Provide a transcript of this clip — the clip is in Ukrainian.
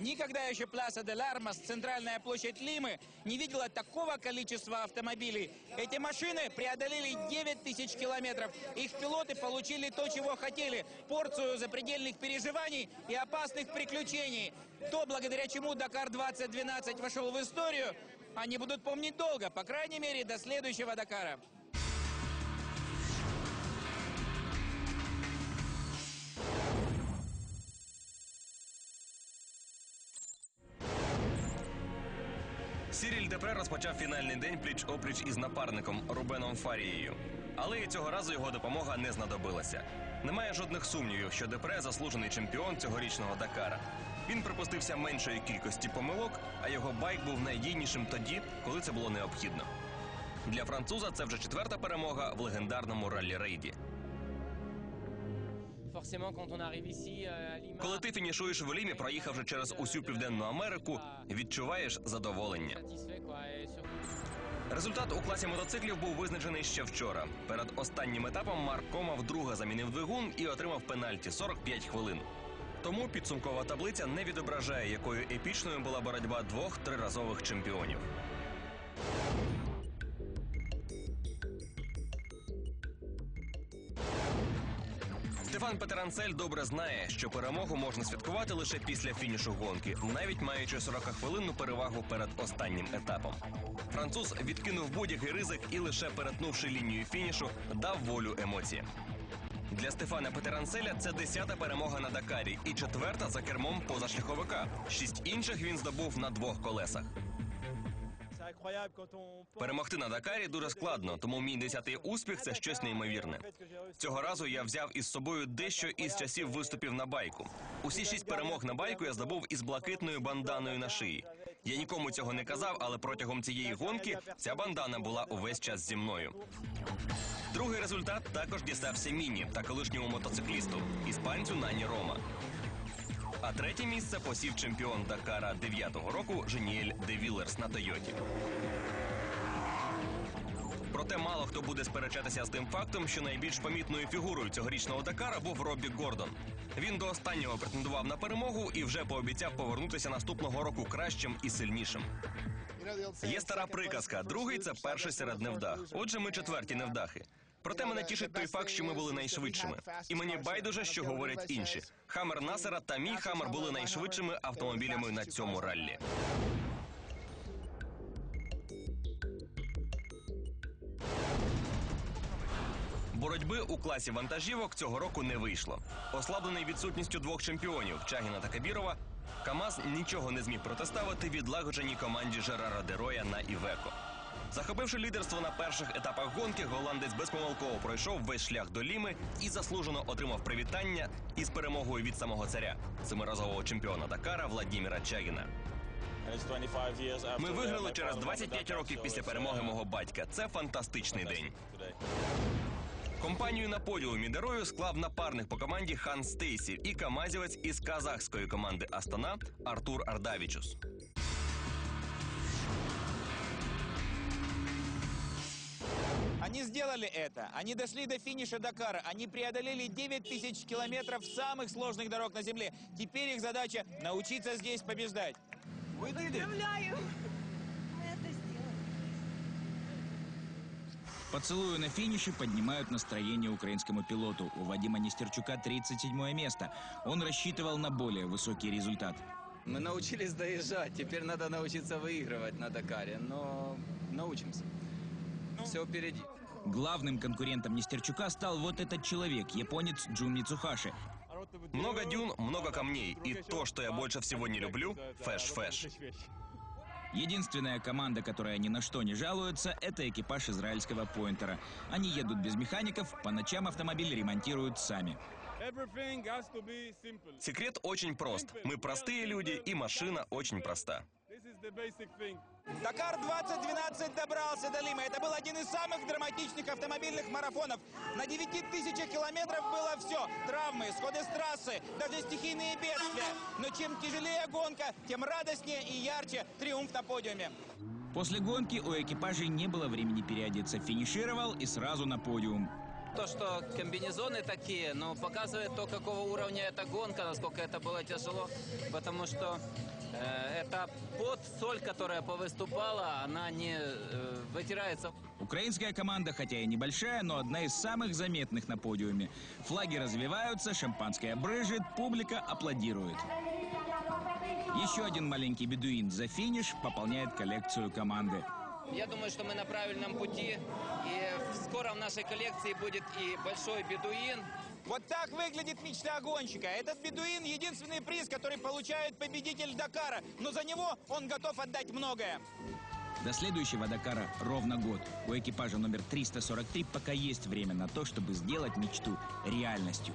Никогда еще Пляса де Лармас, центральная площадь Лимы, не видела такого количества автомобилей. Эти машины преодолели 9 тысяч километров. Их пилоты получили то, чего хотели. Порцию запредельных переживаний и опасных приключений. То, благодаря чему Дакар-2012 вошел в историю, они будут помнить долго, по крайней мере, до следующего Дакара. Сіріль Депре розпочав фінальний день пліч-опліч із напарником Рубеном Фарією. Але і цього разу його допомога не знадобилася. Немає жодних сумнівів, що Депре заслужений чемпіон цьогорічного Дакара. Він припустився меншої кількості помилок, а його байк був надійнішим тоді, коли це було необхідно. Для француза це вже четверта перемога в легендарному раллі-рейді. Forcément, Коли ти фінішуєш в Лімі, проїхавши через усю південну Америку, відчуваєш задоволення. Результат у класі мотоциклів був визначений ще вчора. Перед останнім етапом Марк Кома вдруге замінив двигун і отримав пенальті 45 хвилин. Тому підсумкова таблиця не відображає, якою епічною була боротьба двох триразових чемпіонів. Стефан Петеранцель добре знає, що перемогу можна святкувати лише після фінішу гонки, навіть маючи 40-хвилинну перевагу перед останнім етапом. Француз відкинув будь-який ризик і лише перетнувши лінію фінішу, дав волю емоціям. Для Стефана Петеранцеля це десята перемога на Дакарі і четверта за кермом позашляховика. Шість інших він здобув на двох колесах. Перемогти на Дакарі дуже складно, тому мій десятий успіх це щось неймовірне. Цього разу я взяв із собою дещо із часів виступів на байку. Усі шість перемог на байку я здобув із блакитною банданою на шиї. Я нікому цього не казав, але протягом цієї гонки ця бандана була увесь час зі мною. Другий результат також дістався міні та колишньому мотоциклісту іспанцю Нані Рома. А третє місце посів чемпіон Дакара 9-го року Женіель Де Вілерс на Тойоті. Проте мало хто буде сперечатися з тим фактом, що найбільш помітною фігурою цьогорічного Дакара був Роббі Гордон. Він до останнього претендував на перемогу і вже пообіцяв повернутися наступного року кращим і сильнішим. Є стара приказка: другий це перший серед невдах. Отже, ми четверті невдахи. Проте мене тішить той факт, що ми були найшвидшими. І мені байдуже, що говорять інші. Хамер Насера та мій Хамер були найшвидшими автомобілями на цьому раллі. Боротьби у класі вантажівок цього року не вийшло. Ослаблений відсутністю двох чемпіонів Чагіна та Кабірова, КАМАЗ нічого не зміг протиставити відлагодженій команді Жерара Дероя на Івеко. Захопивши лідерство на перших етапах гонки, голландець безпомилково пройшов весь шлях до Ліми і заслужено отримав привітання із перемогою від самого царя, семиразового чемпіона Дакара Владіміра Чагіна. Ми виграли через 25 років після перемоги мого батька. Це фантастичний день. Компанію на подіумі Дерою склав напарник по команді Хан Стейсі і камазівець із казахської команди Астана Артур Ардавічус. Сделали это. Они дошли до финиша Дакара. Они преодолели 9 тысяч километров самых сложных дорог на Земле. Теперь их задача научиться здесь побеждать. Поздравляю! Мы это сделали. Поцелуи на финише поднимают настроение украинскому пилоту. У Вадима Нестерчука 37 место. Он рассчитывал на более высокий результат. Мы научились доезжать, теперь надо научиться выигрывать на Дакаре, но научимся. Все впереди. Главным конкурентом Нестерчука стал вот этот человек, японец Джун Мицухаши. Много дюн, много камней. И то, что я больше всего не люблю – фэш-фэш. Единственная команда, которая ни на что не жалуется, это экипаж израильского поинтера. Они едут без механиков, по ночам автомобиль ремонтируют сами. Секрет очень прост. Мы простые люди, и машина очень проста. Дакар 2012 добрался до Лимы. Это был один из самых драматичных автомобильных марафонов. На 9 тысячах километров было все. Травмы, сходы с трассы, даже стихийные бедствия. Но чем тяжелее гонка, тем радостнее и ярче триумф на подиуме. После гонки у экипажей не было времени переодеться. Финишировал и сразу на подиум. То, что комбинезоны такие, но показывает то, какого уровня эта гонка, насколько это было тяжело, потому что Э, Это пот, соль, которая повыступала, она не э, вытирается. Украинская команда, хотя и небольшая, но одна из самых заметных на подиуме. Флаги развиваются, шампанское брыжет, публика аплодирует. Еще один маленький бедуин за финиш пополняет коллекцию команды. Я думаю, что мы на правильном пути. И скоро в нашей коллекции будет и большой бедуин. Вот так выглядит мечта гонщика. Этот бедуин – единственный приз, который получает победитель Дакара. Но за него он готов отдать многое. До следующего Дакара ровно год. У экипажа номер 343 пока есть время на то, чтобы сделать мечту реальностью.